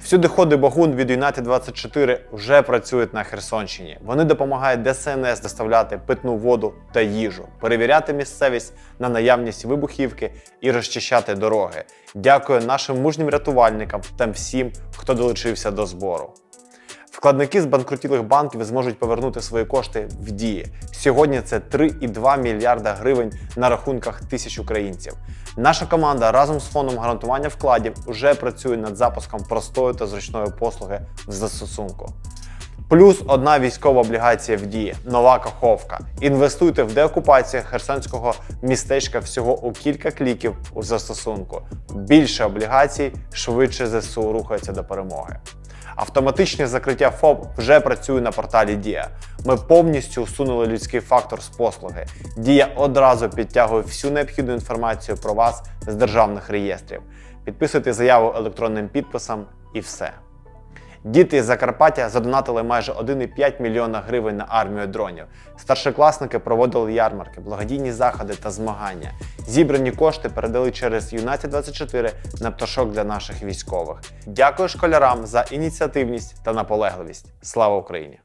Всюди ходи Багун від United 24 вже працюють на Херсонщині. Вони допомагають ДСНС доставляти питну воду та їжу, перевіряти місцевість на наявність вибухівки і розчищати дороги. Дякую нашим мужнім рятувальникам та всім, хто долучився до збору. Вкладники з банкрутілих банків зможуть повернути свої кошти в дії. Сьогодні це 3,2 мільярда гривень на рахунках тисяч українців. Наша команда разом з фондом гарантування вкладів вже працює над запуском простої та зручної послуги в застосунку. Плюс одна військова облігація в дії нова каховка. Інвестуйте в деокупацію херсонського містечка всього у кілька кліків у застосунку. Більше облігацій, швидше ЗСУ рухається до перемоги. Автоматичне закриття ФОП вже працює на порталі Дія. Ми повністю усунули людський фактор з послуги. Дія одразу підтягує всю необхідну інформацію про вас з державних реєстрів. Підписуйте заяву електронним підписом і все. Діти із Закарпаття задонатили майже 1,5 мільйона гривень на армію дронів. Старшокласники проводили ярмарки, благодійні заходи та змагання. Зібрані кошти передали через United 24 на пташок для наших військових. Дякую школярам за ініціативність та наполегливість. Слава Україні!